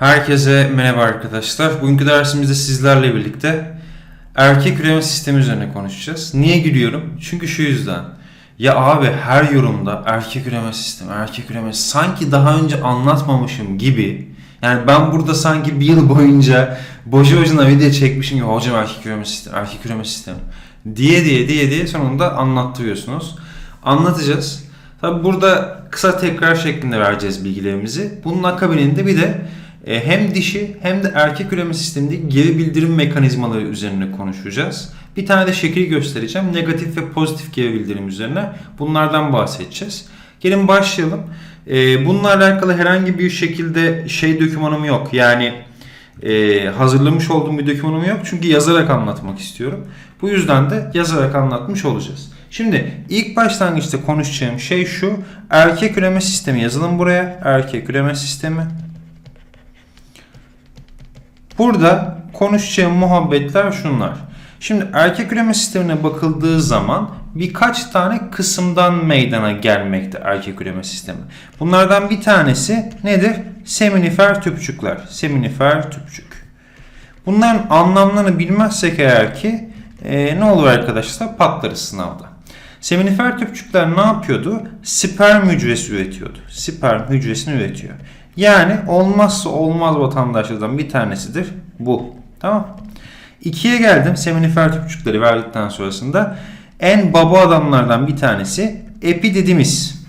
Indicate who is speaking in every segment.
Speaker 1: Herkese merhaba arkadaşlar. Bugünkü dersimizde sizlerle birlikte erkek üreme sistemi üzerine konuşacağız. Niye gülüyorum? Çünkü şu yüzden. Ya abi her yorumda erkek üreme sistemi, erkek üreme sanki daha önce anlatmamışım gibi. Yani ben burada sanki bir yıl boyunca boşu boşuna video çekmişim gibi hocam erkek üreme sistemi, erkek üreme sistemi diye diye diye diye sonunda anlattırıyorsunuz. Anlatacağız. Tabi burada kısa tekrar şeklinde vereceğiz bilgilerimizi. Bunun akabininde bir de hem dişi hem de erkek üreme sistemindeki geri bildirim mekanizmaları üzerine konuşacağız. Bir tane de şekil göstereceğim. Negatif ve pozitif geri bildirim üzerine. Bunlardan bahsedeceğiz. Gelin başlayalım. E, bununla alakalı herhangi bir şekilde şey dokümanım yok. Yani e, hazırlamış olduğum bir dokümanım yok. Çünkü yazarak anlatmak istiyorum. Bu yüzden de yazarak anlatmış olacağız. Şimdi ilk başlangıçta konuşacağım şey şu. Erkek üreme sistemi yazalım buraya. Erkek üreme sistemi. Burada konuşacağım muhabbetler şunlar. Şimdi erkek üreme sistemine bakıldığı zaman birkaç tane kısımdan meydana gelmekte erkek üreme sistemi. Bunlardan bir tanesi nedir? Seminifer tüpçükler. Seminifer tüpçük. Bunların anlamlarını bilmezsek eğer ki e, ne olur arkadaşlar patlarız sınavda. Seminifer tüpçükler ne yapıyordu? Sperm hücresi üretiyordu. Sperm hücresini üretiyor. Yani olmazsa olmaz vatandaşlardan bir tanesidir bu. Tamam. İkiye geldim seminifer tüpçükleri verdikten sonrasında en baba adamlardan bir tanesi epididimis.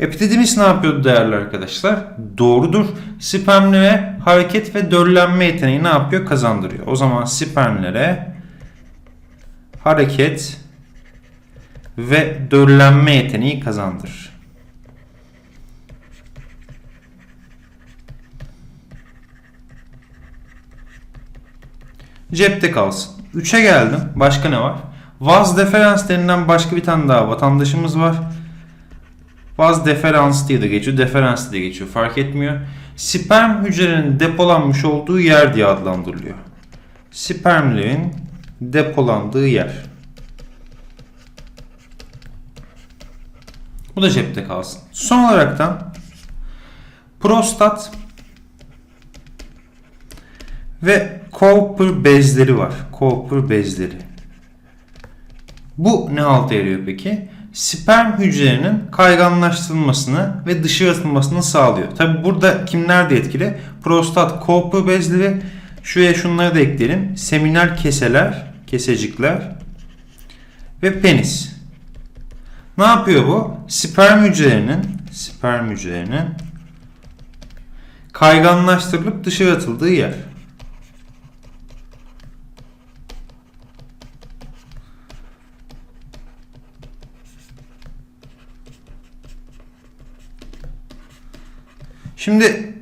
Speaker 1: Epididimis ne yapıyordu değerli arkadaşlar? Doğrudur. Spermlere hareket ve döllenme yeteneği ne yapıyor? Kazandırıyor. O zaman spermlere hareket ve döllenme yeteneği kazandırır. Cepte kalsın. 3'e geldim. Başka ne var? Vaz deferans denilen başka bir tane daha vatandaşımız var. Vaz deferans diye de geçiyor. Deferans diye geçiyor. Fark etmiyor. Sperm hücrelerinin depolanmış olduğu yer diye adlandırılıyor. Spermlerin depolandığı yer. Bu da cepte kalsın. Son olaraktan prostat ve Cooper bezleri var. Cooper bezleri. Bu ne halta yarıyor peki? Sperm hücrelerinin kayganlaştırılmasını ve dışarı atılmasını sağlıyor. Tabi burada kimler de etkili? Prostat, Cooper bezleri, şuraya şunları da ekleyelim. Seminal keseler, kesecikler ve penis. Ne yapıyor bu? Sperm hücrelerinin sperm hücrelerinin kayganlaştırılıp dışarı atıldığı yer. Şimdi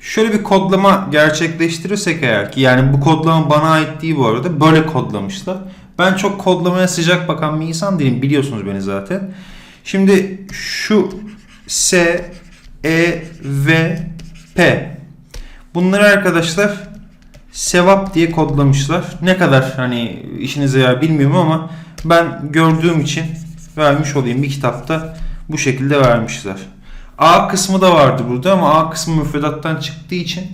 Speaker 1: şöyle bir kodlama gerçekleştirirsek eğer ki yani bu kodlama bana ait değil bu arada böyle kodlamışlar. Ben çok kodlamaya sıcak bakan bir insan değilim biliyorsunuz beni zaten. Şimdi şu S, E, V, P bunları arkadaşlar sevap diye kodlamışlar. Ne kadar hani işinize yarar bilmiyorum ama ben gördüğüm için vermiş olayım bir kitapta bu şekilde vermişler. A kısmı da vardı burada ama A kısmı müfredattan çıktığı için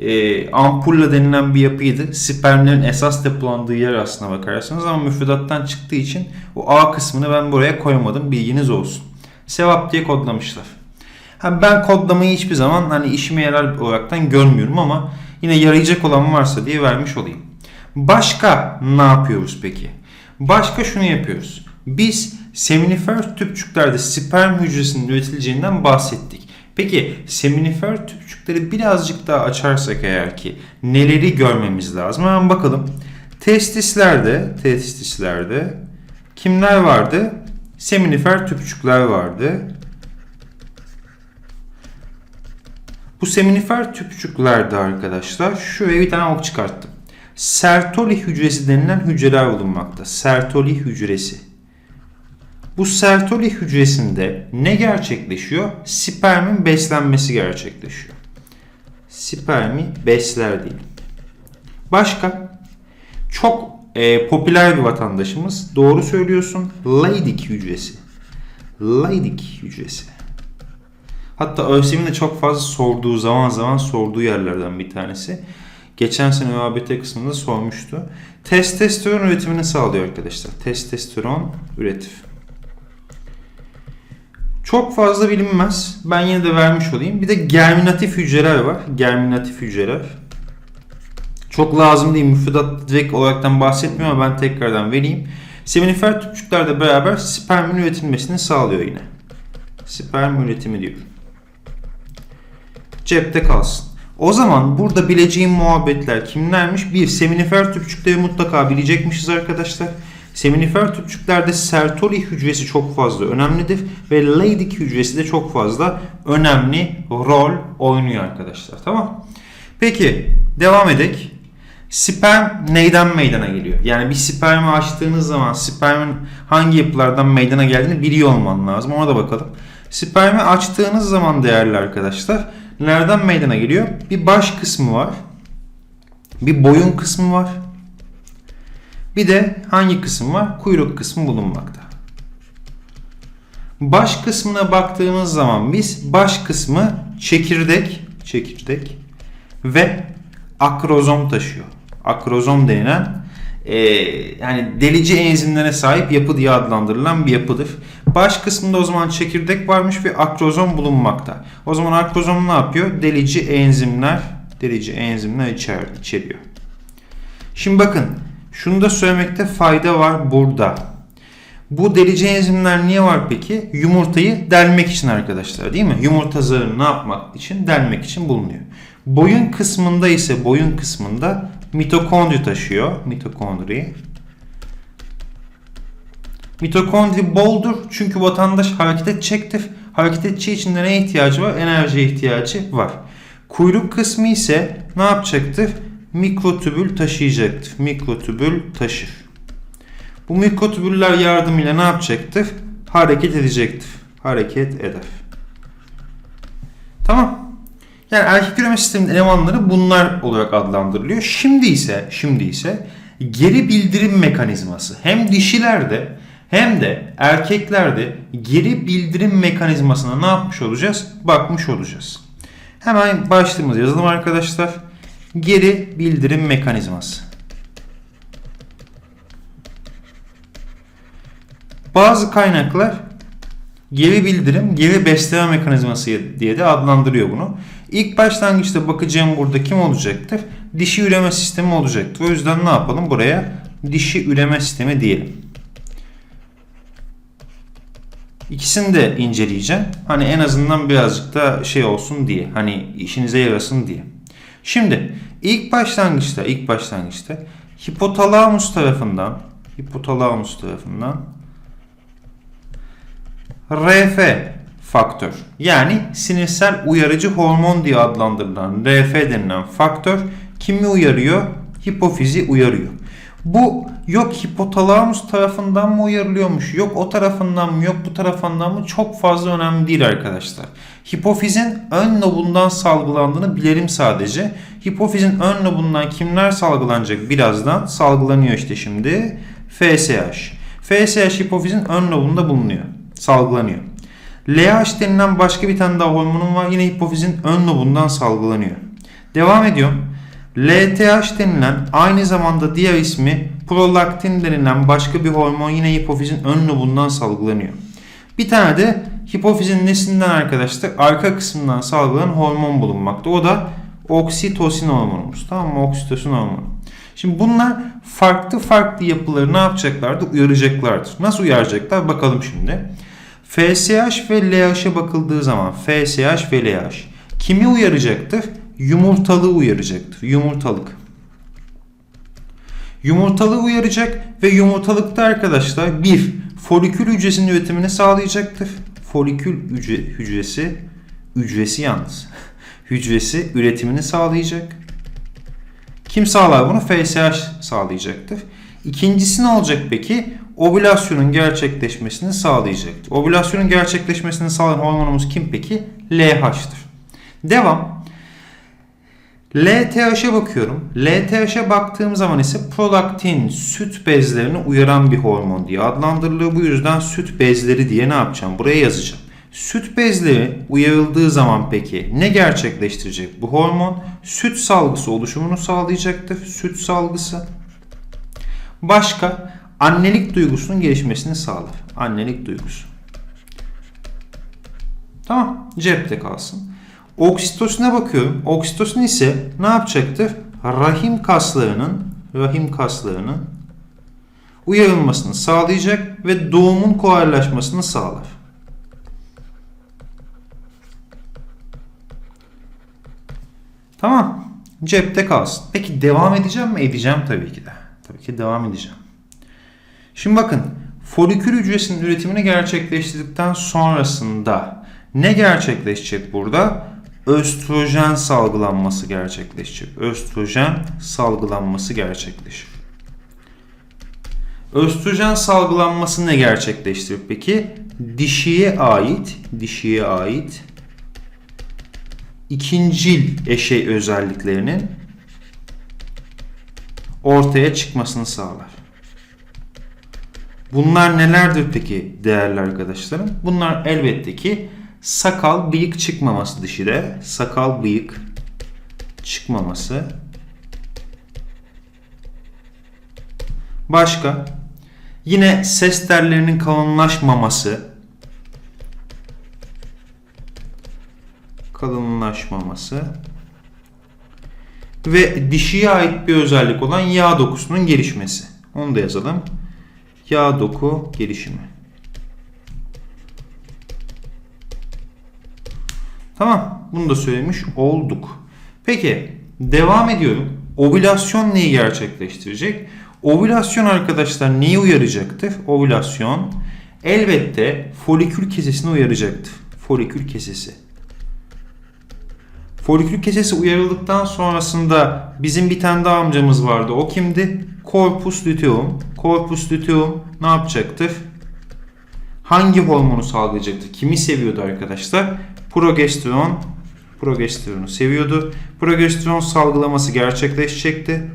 Speaker 1: e, ampulla denilen bir yapıydı. Spermlerin esas depolandığı yer aslına bakarsanız ama müfredattan çıktığı için o A kısmını ben buraya koymadım. Bilginiz olsun. Sevap diye kodlamışlar. Ha, ben kodlamayı hiçbir zaman hani işime yarar olaraktan görmüyorum ama yine yarayacak olan varsa diye vermiş olayım. Başka ne yapıyoruz peki? Başka şunu yapıyoruz. Biz seminifer tüpçüklerde sperm hücresinin üretileceğinden bahsettik. Peki seminifer tüpçükleri birazcık daha açarsak eğer ki neleri görmemiz lazım? Hemen bakalım. Testislerde, testislerde kimler vardı? Seminifer tüpçükler vardı. Bu seminifer tüpçüklerde arkadaşlar şuraya bir tane ok çıkarttım. Sertoli hücresi denilen hücreler bulunmakta. Sertoli hücresi. Bu Sertoli hücresinde ne gerçekleşiyor? Spermin beslenmesi gerçekleşiyor. Spermi besler değil. Başka? Çok e, popüler bir vatandaşımız. Doğru söylüyorsun. Leydig hücresi. Leydig hücresi. Hatta ÖSYM'in de çok fazla sorduğu zaman zaman sorduğu yerlerden bir tanesi. Geçen sene ÖABT kısmında sormuştu. Testosteron üretimini sağlıyor arkadaşlar. Testosteron üretim. Çok fazla bilinmez. Ben yine de vermiş olayım. Bir de germinatif hücreler var. Germinatif hücreler. Çok lazım değil. Müfredat direkt olaraktan bahsetmiyor ama ben tekrardan vereyim. Seminifer tüpçüklerle beraber spermin üretilmesini sağlıyor yine. Sperm üretimi diyor. Cepte kalsın. O zaman burada bileceğim muhabbetler kimlermiş? Bir, seminifer tüpçükleri mutlaka bilecekmişiz arkadaşlar. Seminifer tüpçüklerde Sertoli hücresi çok fazla önemlidir ve Leydig hücresi de çok fazla önemli rol oynuyor arkadaşlar. Tamam. Peki devam edek. Sperm neyden meydana geliyor? Yani bir spermi açtığınız zaman spermin hangi yapılardan meydana geldiğini biliyor olman lazım. Ona da bakalım. Spermi açtığınız zaman değerli arkadaşlar nereden meydana geliyor? Bir baş kısmı var. Bir boyun kısmı var. Bir de hangi kısım var? Kuyruk kısmı bulunmakta. Baş kısmına baktığımız zaman biz baş kısmı çekirdek, çekirdek ve akrozom taşıyor. Akrozom denilen e, yani delici enzimlere sahip yapı diye adlandırılan bir yapıdır. Baş kısmında o zaman çekirdek varmış ve akrozom bulunmakta. O zaman akrozom ne yapıyor? Delici enzimler, delici enzimler içer, içeriyor. Şimdi bakın şunu da söylemekte fayda var burada. Bu delici enzimler niye var peki? Yumurtayı delmek için arkadaşlar değil mi? Yumurta zarını ne yapmak için? Delmek için bulunuyor. Boyun kısmında ise boyun kısmında mitokondri taşıyor. Mitokondri. Mitokondri boldur çünkü vatandaş hareket edecektir. Hareket edeceği için de ne ihtiyacı var? Enerjiye ihtiyacı var. Kuyruk kısmı ise ne yapacaktır? Mikrotübül taşıyacaktır. Mikrotübül taşır. Bu mikrotübüller yardımıyla ne yapacaktır? Hareket edecektir. Hareket eder. Tamam. Yani erkek üreme sisteminin elemanları bunlar olarak adlandırılıyor. Şimdi ise, şimdi ise geri bildirim mekanizması hem dişilerde hem de erkeklerde geri bildirim mekanizmasına ne yapmış olacağız? Bakmış olacağız. Hemen başlığımızı yazalım arkadaşlar. Geri bildirim mekanizması. Bazı kaynaklar geri bildirim, geri besleme mekanizması diye de adlandırıyor bunu. İlk başlangıçta bakacağım burada kim olacaktır? Dişi üreme sistemi olacaktır. O yüzden ne yapalım? Buraya dişi üreme sistemi diyelim. İkisini de inceleyeceğim. Hani en azından birazcık da şey olsun diye. Hani işinize yarasın diye. Şimdi ilk başlangıçta ilk başlangıçta hipotalamus tarafından hipotalamus tarafından RF faktör yani sinirsel uyarıcı hormon diye adlandırılan RF denilen faktör kimi uyarıyor? Hipofizi uyarıyor. Bu yok hipotalamus tarafından mı uyarılıyormuş, yok o tarafından mı, yok bu tarafından mı çok fazla önemli değil arkadaşlar. Hipofizin ön lobundan salgılandığını bilelim sadece. Hipofizin ön lobundan kimler salgılanacak birazdan? Salgılanıyor işte şimdi. FSH. FSH hipofizin ön lobunda bulunuyor. Salgılanıyor. LH denilen başka bir tane daha hormonum var. Yine hipofizin ön lobundan salgılanıyor. Devam ediyorum. LTH denilen aynı zamanda diğer ismi prolaktin denilen başka bir hormon yine hipofizin ön lobundan salgılanıyor. Bir tane de hipofizin nesinden arkadaşlar arka kısmından salgılanan hormon bulunmakta. O da oksitosin hormonumuz. Tamam mı? Oksitosin hormonu. Şimdi bunlar farklı farklı yapıları ne yapacaklardı? Uyaracaklardır. Nasıl uyaracaklar? Bakalım şimdi. FSH ve LH'e bakıldığı zaman FSH ve LH kimi uyaracaktır? Yumurtalığı uyaracaktır. Yumurtalık. Yumurtalığı uyaracak ve yumurtalıkta arkadaşlar bir folikül hücresinin üretimini sağlayacaktır. Folikül hücre, hücresi hücresi yalnız. hücresi üretimini sağlayacak. Kim sağlar bunu? FSH sağlayacaktır. İkincisi ne olacak peki? Ovülasyonun gerçekleşmesini sağlayacaktır. Ovülasyonun gerçekleşmesini sağlayan hormonumuz kim peki? LH'tır. Devam. LTH'e bakıyorum. LTH'e baktığım zaman ise prolaktin süt bezlerini uyaran bir hormon diye adlandırılıyor. Bu yüzden süt bezleri diye ne yapacağım? Buraya yazacağım. Süt bezleri uyarıldığı zaman peki ne gerçekleştirecek bu hormon? Süt salgısı oluşumunu sağlayacaktır. Süt salgısı. Başka annelik duygusunun gelişmesini sağlar. Annelik duygusu. Tamam cepte kalsın. Oksitosine bakıyorum. Oksitosin ise ne yapacaktır? Rahim kaslarının rahim kaslarının uyarılmasını sağlayacak ve doğumun kolaylaşmasını sağlar. Tamam. Cepte kalsın. Peki devam edeceğim mi? Edeceğim tabii ki de. Tabii ki devam edeceğim. Şimdi bakın folikül hücresinin üretimini gerçekleştirdikten sonrasında ne gerçekleşecek burada? Östrojen salgılanması gerçekleşecek. Östrojen salgılanması gerçekleşir. Östrojen salgılanması ne gerçekleştirir peki? Dişiye ait, dişiye ait ikincil eşey özelliklerinin ortaya çıkmasını sağlar. Bunlar nelerdir peki değerli arkadaşlarım? Bunlar elbette ki sakal bıyık çıkmaması dişide, sakal bıyık çıkmaması. Başka? Yine ses tellerinin kalınlaşmaması, kalınlaşmaması ve dişiye ait bir özellik olan yağ dokusunun gelişmesi. Onu da yazalım. Yağ doku gelişimi. Tamam. Bunu da söylemiş olduk. Peki. Devam ediyorum. Ovülasyon neyi gerçekleştirecek? Ovülasyon arkadaşlar neyi uyaracaktır? Ovülasyon elbette folikül kesesini uyaracaktır. Folikül kesesi. Folikül kesesi uyarıldıktan sonrasında bizim bir tane daha amcamız vardı. O kimdi? Corpus luteum. Corpus luteum ne yapacaktır? Hangi hormonu sağlayacaktır? Kimi seviyordu arkadaşlar? Progesteron. Progesteronu seviyordu. Progesteron salgılaması gerçekleşecekti.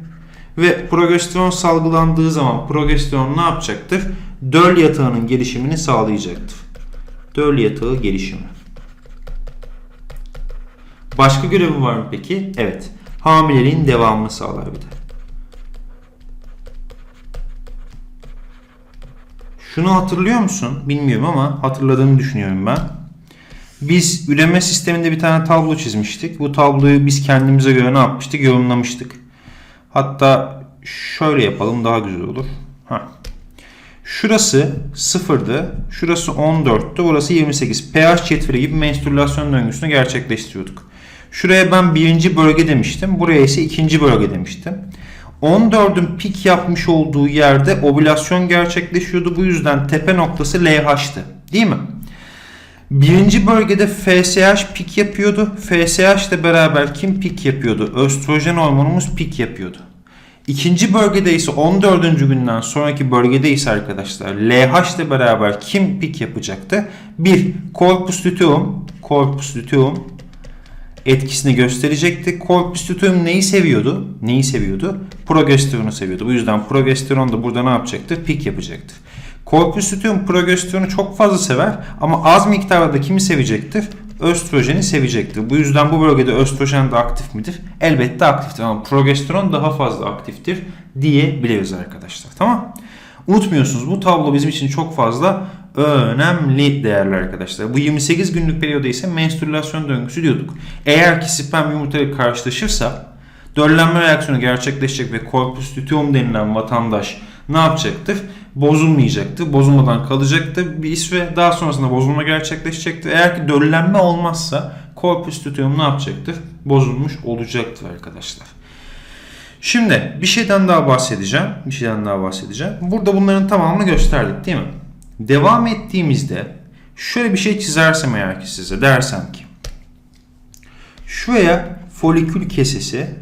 Speaker 1: Ve progesteron salgılandığı zaman progesteron ne yapacaktır? Döl yatağının gelişimini sağlayacaktır. Döl yatağı gelişimi. Başka görevi var mı peki? Evet. Hamileliğin devamını sağlar bir de. Şunu hatırlıyor musun? Bilmiyorum ama hatırladığını düşünüyorum ben. Biz üreme sisteminde bir tane tablo çizmiştik. Bu tabloyu biz kendimize göre ne yapmıştık? Yorumlamıştık. Hatta şöyle yapalım daha güzel olur. Ha. Şurası 0'dı. Şurası 14'tü. Burası 28. pH cetveli gibi menstrülasyon döngüsünü gerçekleştiriyorduk. Şuraya ben birinci bölge demiştim. Buraya ise ikinci bölge demiştim. 14'ün pik yapmış olduğu yerde ovülasyon gerçekleşiyordu. Bu yüzden tepe noktası LH'tı. Değil mi? Birinci bölgede FSH pik yapıyordu. FSH ile beraber kim pik yapıyordu? Östrojen hormonumuz pik yapıyordu. İkinci bölgede ise 14. günden sonraki bölgede ise arkadaşlar LH ile beraber kim pik yapacaktı? Bir, corpus luteum, corpus luteum etkisini gösterecekti. Corpus luteum neyi seviyordu? Neyi seviyordu? Progesteronu seviyordu. Bu yüzden progesteron da burada ne yapacaktı? Pik yapacaktı. Corpus luteum progesteronu çok fazla sever ama az miktarda da kimi sevecektir? Östrojeni sevecektir. Bu yüzden bu bölgede östrojen de aktif midir? Elbette aktiftir ama progesteron daha fazla aktiftir diyebiliriz arkadaşlar. Tamam Unutmuyorsunuz bu tablo bizim için çok fazla önemli değerli arkadaşlar. Bu 28 günlük periyoda ise menstrülasyon döngüsü diyorduk. Eğer ki sperm yumurtayla karşılaşırsa döllenme reaksiyonu gerçekleşecek ve corpus luteum denilen vatandaş ne yapacaktır? Bozulmayacaktır. Bozulmadan kalacaktır. Bir süre daha sonrasında bozulma gerçekleşecektir. Eğer ki döllenme olmazsa corpus luteum ne yapacaktır? Bozulmuş olacaktır arkadaşlar. Şimdi bir şeyden daha bahsedeceğim. Bir şeyden daha bahsedeceğim. Burada bunların tamamını gösterdik değil mi? Devam ettiğimizde şöyle bir şey çizersem eğer ki size dersem ki şuraya folikül kesesi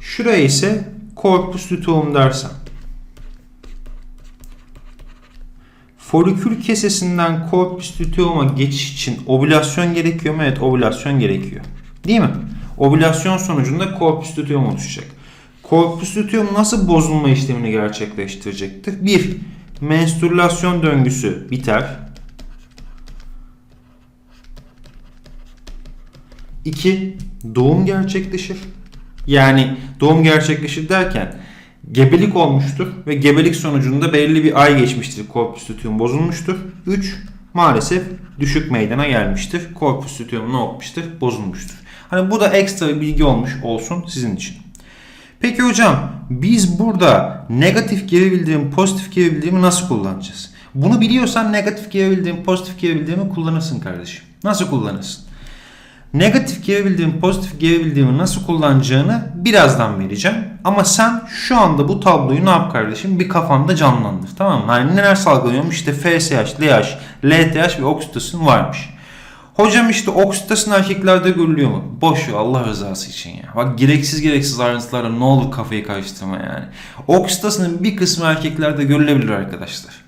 Speaker 1: şuraya ise corpus luteum dersem folikül kesesinden corpus luteum'a geçiş için ovülasyon gerekiyor mu? Evet ovülasyon gerekiyor. Değil mi? Ovülasyon sonucunda corpus luteum oluşacak. Corpus luteum nasıl bozulma işlemini gerçekleştirecektir? 1. menstrülasyon döngüsü biter. 2. Doğum gerçekleşir. Yani doğum gerçekleşir derken gebelik olmuştur ve gebelik sonucunda belli bir ay geçmiştir. Korpus luteum bozulmuştur. 3. Maalesef düşük meydana gelmiştir. Korpus luteum ne olmuştur? Bozulmuştur. Hani bu da ekstra bir bilgi olmuş olsun sizin için. Peki hocam biz burada negatif geri bildirim, pozitif geri bildirimi nasıl kullanacağız? Bunu biliyorsan negatif geri bildirim, pozitif geri bildirimi kullanırsın kardeşim. Nasıl kullanırsın? Negatif geri bildirim, pozitif geri bildirimi nasıl kullanacağını birazdan vereceğim. Ama sen şu anda bu tabloyu ne yap kardeşim? Bir kafanda canlandır. Tamam mı? Hani neler salgılanıyormuş? İşte FSH, LH, LTH ve oksitosin varmış. Hocam işte oksitosin erkeklerde görülüyor mu? Boş ver Allah rızası için ya. Bak gereksiz gereksiz ayrıntılarla ne olur kafayı karıştırma yani. Oksitosinin bir kısmı erkeklerde görülebilir arkadaşlar.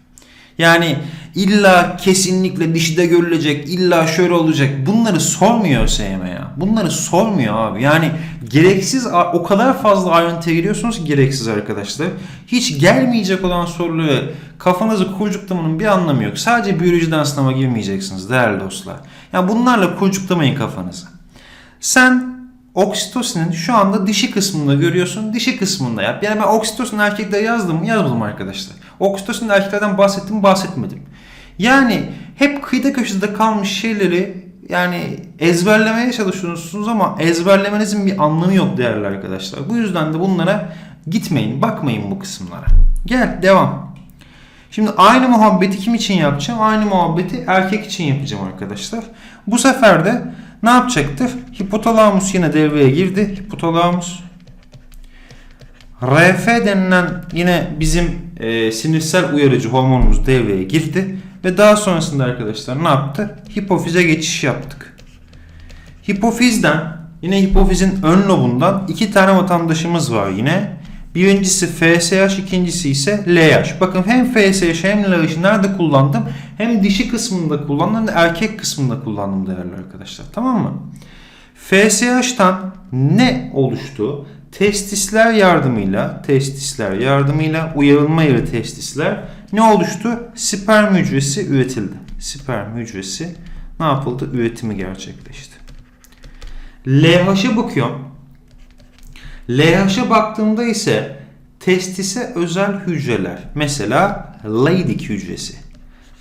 Speaker 1: Yani illa kesinlikle dişide görülecek, illa şöyle olacak. Bunları sormuyor SM ya. Bunları sormuyor abi. Yani gereksiz o kadar fazla ayrıntıya giriyorsunuz ki gereksiz arkadaşlar. Hiç gelmeyecek olan soruları kafanızı kurcuklamanın bir anlamı yok. Sadece biyolojiden sınava girmeyeceksiniz değerli dostlar. Yani bunlarla kurcuklamayın kafanızı. Sen oksitosinin şu anda dişi kısmında görüyorsun. Dişi kısmında yap. Yani ben oksitosin erkekler yazdım mı? Yazmadım arkadaşlar. Oksitosin erkeklerden bahsettim mi? Bahsetmedim. Yani hep kıyıda köşede kalmış şeyleri yani ezberlemeye çalışıyorsunuz ama ezberlemenizin bir anlamı yok değerli arkadaşlar. Bu yüzden de bunlara gitmeyin, bakmayın bu kısımlara. Gel devam. Şimdi aynı muhabbeti kim için yapacağım? Aynı muhabbeti erkek için yapacağım arkadaşlar. Bu sefer de ne yapacaktır? Hipotalamus yine devreye girdi. Hipotalamus RF denilen yine bizim e, sinirsel uyarıcı hormonumuz devreye girdi. Ve daha sonrasında arkadaşlar ne yaptı? Hipofize geçiş yaptık. Hipofizden yine hipofizin ön lobundan iki tane vatandaşımız var yine. Birincisi FSH, ikincisi ise LH. Bakın hem FSH hem LH'ı nerede kullandım? Hem dişi kısmında kullandım hem de erkek kısmında kullandım değerli arkadaşlar. Tamam mı? FSH'tan ne oluştu? Testisler yardımıyla, testisler yardımıyla uyarılma yeri testisler ne oluştu? Sperm hücresi üretildi. Sperm hücresi ne yapıldı? Üretimi gerçekleşti. LH'a bakıyorum. LH'a baktığımda ise testise özel hücreler. Mesela Leydig hücresi.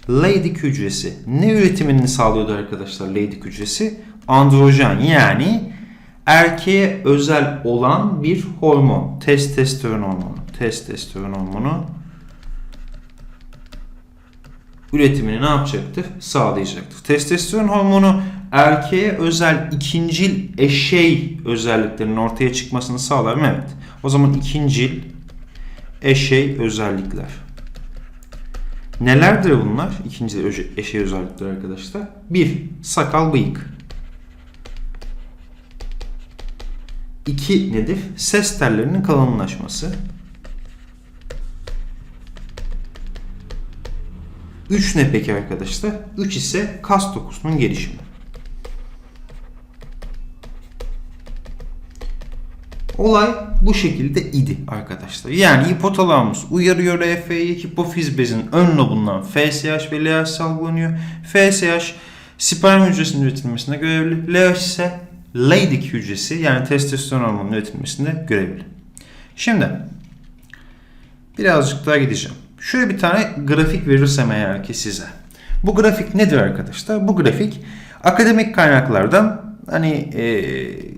Speaker 1: Leydig hücresi ne üretimini sağlıyordu arkadaşlar Leydig hücresi? Androjen yani erkeğe özel olan bir hormon. Testosteron hormonu. Testosteron hormonu üretimini ne yapacaktır? Sağlayacaktır. Testosteron hormonu erkeğe özel ikincil eşey özelliklerinin ortaya çıkmasını sağlar mı? Evet. O zaman ikincil eşey özellikler. Nelerdir bunlar? İkincil eşey özellikler arkadaşlar. Bir, sakal bıyık. İki nedir? Ses tellerinin kalınlaşması. 3 ne peki arkadaşlar? 3 ise kas dokusunun gelişimi. Olay bu şekilde idi arkadaşlar. Yani hipotalamus uyarıyor RF'yi hipofiz bezin ön lobundan FSH ve LH salgılanıyor. FSH sperm hücresinin üretilmesine görevli. LH ise Leydig hücresi yani testosteron hormonunun üretilmesinde görevli. Şimdi birazcık daha gideceğim. Şöyle bir tane grafik verirsem eğer ki size. Bu grafik nedir arkadaşlar? Bu grafik akademik kaynaklardan hani e,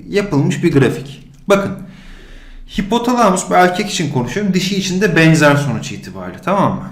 Speaker 1: yapılmış bir grafik. Bakın hipotalamus bir erkek için konuşuyorum. Dişi için de benzer sonuç itibariyle tamam mı?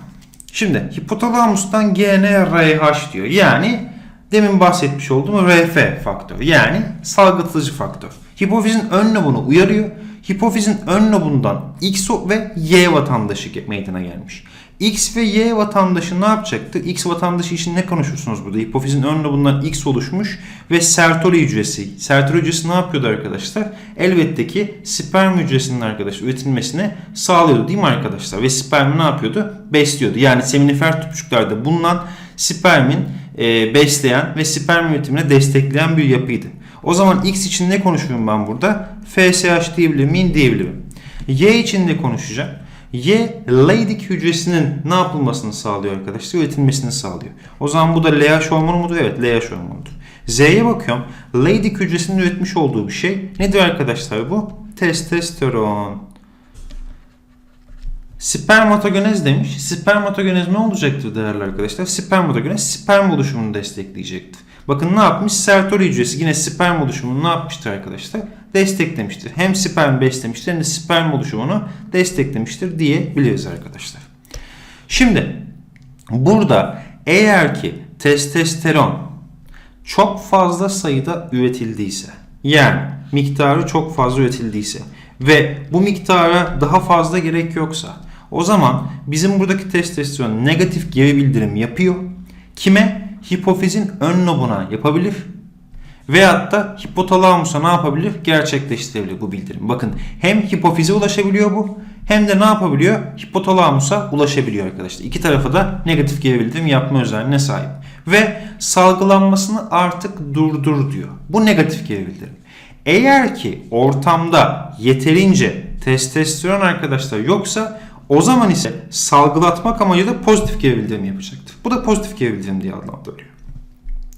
Speaker 1: Şimdi hipotalamustan GNRH diyor. Yani demin bahsetmiş olduğum RF faktörü. Yani salgılatıcı faktör. Hipofizin ön lobunu uyarıyor. Hipofizin ön lobundan X ve Y vatandaşı meydana gelmiş. X ve Y vatandaşı ne yapacaktı? X vatandaşı için ne konuşursunuz burada? Hipofizin ön lobundan X oluşmuş ve Sertoli hücresi. Sertoli hücresi ne yapıyordu arkadaşlar? Elbette ki sperm hücresinin arkadaşlar üretilmesine sağlıyordu değil mi arkadaşlar? Ve spermi ne yapıyordu? Besliyordu. Yani seminifer tüpçüklerde bulunan spermin e, besleyen ve sperm üretimine destekleyen bir yapıydı. O zaman X için ne konuşuyorum ben burada? FSH diyebilir miyim? Diyebilirim. Y için de konuşacağım. Y Leydig hücresinin ne yapılmasını sağlıyor arkadaşlar? Üretilmesini sağlıyor. O zaman bu da LH hormonu mudur? Evet LH hormonudur. Z'ye bakıyorum. Leydig hücresinin üretmiş olduğu bir şey. Nedir arkadaşlar bu? Testosteron. Spermatogenez demiş. Spermatogenez ne olacaktır değerli arkadaşlar? Spermatogenez sperm oluşumunu destekleyecektir. Bakın ne yapmış? Sertoli hücresi yine sperm oluşumunu ne yapmıştır arkadaşlar? Desteklemiştir. Hem sperm beslemiştir hem de sperm oluşumunu desteklemiştir diyebiliriz arkadaşlar. Şimdi burada eğer ki testosteron çok fazla sayıda üretildiyse yani miktarı çok fazla üretildiyse ve bu miktara daha fazla gerek yoksa o zaman bizim buradaki testosteron negatif geri bildirim yapıyor. Kime? Hipofizin ön lobuna yapabilir. Veyahut da hipotalamusa ne yapabilir? Gerçekleştirebilir bu bildirim. Bakın hem hipofize ulaşabiliyor bu hem de ne yapabiliyor? Hipotalamusa ulaşabiliyor arkadaşlar. İki tarafa da negatif geri bildirim yapma özelliğine sahip. Ve salgılanmasını artık durdur diyor. Bu negatif geri bildirim. Eğer ki ortamda yeterince testosteron arkadaşlar yoksa o zaman ise salgılatmak amacıyla pozitif geri bildirim yapacaktır. Bu da pozitif geri bildirim diye adlandırılıyor.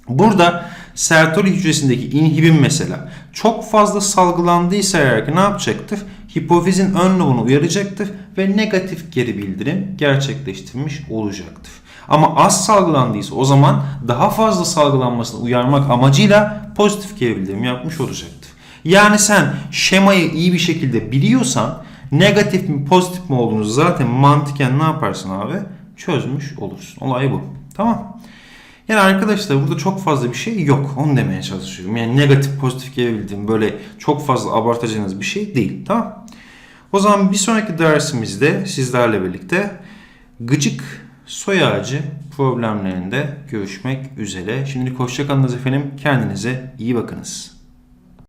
Speaker 1: Burada Sertoli hücresindeki inhibin mesela çok fazla salgılandıysa eğer ki ne yapacaktır? Hipofizin ön lobunu uyaracaktır ve negatif geri bildirim gerçekleştirmiş olacaktır. Ama az salgılandıysa o zaman daha fazla salgılanmasını uyarmak amacıyla pozitif geri bildirim yapmış olacaktır. Yani sen şemayı iyi bir şekilde biliyorsan negatif mi pozitif mi olduğunu zaten mantıken ne yaparsın abi? Çözmüş olursun. Olay bu. Tamam. Yani arkadaşlar burada çok fazla bir şey yok. Onu demeye çalışıyorum. Yani negatif pozitif geri bildirim böyle çok fazla abartacağınız bir şey değil. Tamam. O zaman bir sonraki dersimizde sizlerle birlikte gıcık soy ağacı problemlerinde görüşmek üzere. Şimdilik hoşçakalınız efendim. Kendinize iyi bakınız.